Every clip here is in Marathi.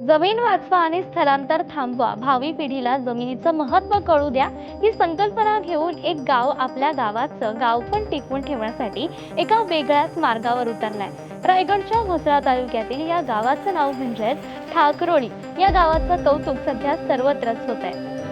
जमीन वाचवा आणि स्थलांतर थांबवा. भावी पिढीला जमिनीचं महत्त्व कळू द्या. ही संकल्पना घेऊन एक गाव आपल्या गावाचं गाव पण टिकवून ठेवण्यासाठी एका वेगळ्याच मार्गावर उतरलाय. रायगडच्या म्हसळा तालुक्यातील या गावाचं नाव म्हणजेच ठाकरोळी. या गावाचं कौतुक सध्या सर्वत्रच होत आहे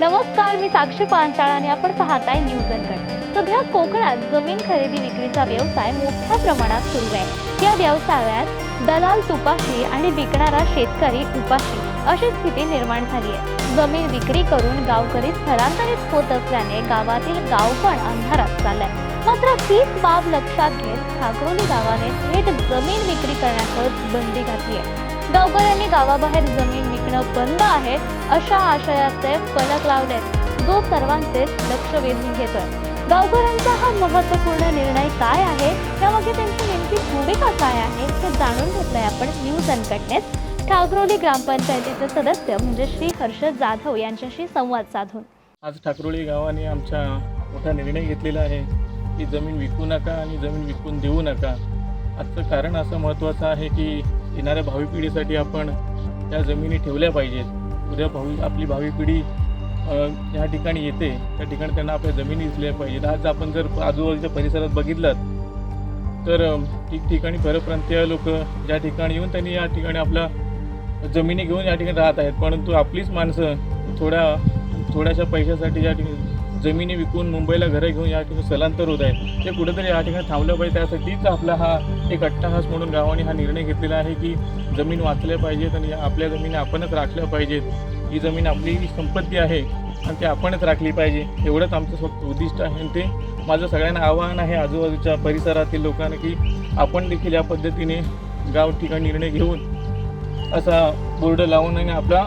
नमस्कार मी साक्षी पांचाळ आणि आपण पाहताय न्यूज अनकट सध्या कोकणात जमीन खरेदी विक्रीचा व्यवसाय मोठ्या प्रमाणात सुरू आहे. या व्यवसायात दलाल तुपाशी आणि विकणारा शेतकरी उपाशी अशी स्थिती निर्माण झाली आहे. जमीन विक्री करून गावकरी स्थलांतरित होत असल्याने गावातील गाव पण अंधारात चाललंय. मात्र तीच बाब लक्षात घेत ठाकरोली गावाने थेट जमीन विक्री करण्यावर बंदी घातली आहे. गावकऱ्यांनी गावाबाहेर जमीन विकणं बंद आहे अशा आशयाचे फलक लावलेत. जो सर्वांचे लक्ष वेधून घेतोय. गावकऱ्यांचा हा महत्त्वपूर्ण निर्णय काय आहे? यामागे त्यांची नेमकी भूमिका काय आहे? हे जाणून घेतलंय आपण न्यूज अनकटनेस ठाकरोली ग्रामपंचायतीचे सदस्य म्हणजे श्री हर्ष जाधव यांच्याशी संवाद साधून. आज ठाकरोळी गावाने आमचा मोठा निर्णय घेतलेला आहे की जमीन विकू नका आणि जमीन विकून देऊ नका. आजचं कारण असं महत्त्वाचं आहे की येणाऱ्या भावी पिढीसाठी आपण त्या जमिनी ठेवल्या पाहिजेत. उद्या भावी आपली भावी पिढी अ, ज्या ठिकाणी येते. त्या ठिकाणी त्यांना आपल्या जमिनी दिसल्या पाहिजेत. आज आपण जर आजूबाजूच्या परिसरात बघितलं तर ठिकठिकाणी परप्रांतीय लोक ज्या ठिकाणी येऊन त्यांनी या ठिकाणी आपला जमिनी घेऊन या ठिकाणी राहत आहेत. परंतु आपलीच माणसं थोड्या थोड्याशा पैशासाठी या ठिकाणी जमिनी विकून मुंबईला घरं घेऊन या ठिकाणी स्थलांतर होत आहे ते कुठेतरी या ठिकाणी थांबलं पाहिजे. त्यासाठीच आपला हा एक अट्टहास म्हणून गावाने हा निर्णय घेतलेला आहे की जमीन वाचल्या पाहिजेत आणि आपल्या जमिनी आपणच राखल्या पाहिजेत. ही जमीन आपली संपत्ती आहे आणि ती आपणच राखली पाहिजे. एवढंच आमचं फक्त उद्दिष्ट आहे. आणि ते माझं सगळ्यांना आवाहन आहे आजूबाजूच्या परिसरातील लोकांना की आपण देखील या पद्धतीने गाव ठिकाणी निर्णय घेऊन असा बोर्ड लावून आणि आपला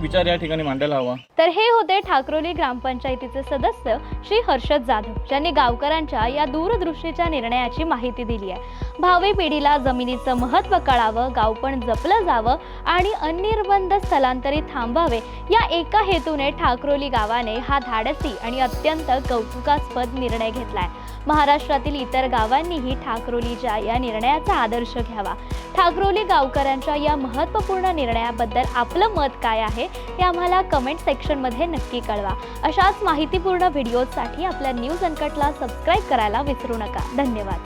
विचार या ठिकाणी मांडायला हवा. तर हे होते ठाकरोली ग्रामपंचायतीचे सदस्य श्री हर्षद जाधव ज्यांनी गावकऱ्यांच्या या दूरदृष्टीच्या निर्णयाची माहिती दिली आहे. भावी पिढीला जमिनीचं महत्त्व कळावं गावपण जपलं जावं आणि अनिर्बंध स्थलांतरित थांबावे या एका हेतूने ठाकरोली गावाने हा धाडसी आणि अत्यंत कौतुकास्पद निर्णय घेतलाय. महाराष्ट्रातील इतर गावांनीही ठाकरोलीच्या या निर्णयाचा आदर्श घ्यावा. ठाकरोली गावकऱ्यांच्या या महत्त्वपूर्ण निर्णयाबद्दल आपलं मत काय आहे ते आम्हाला कमेंट सेक्शनमध्ये नक्की कळवा. अशाच माहितीपूर्ण व्हिडिओजसाठी आपल्या न्यूज अनकटला सबस्क्राईब करायला विसरू नका. धन्यवाद.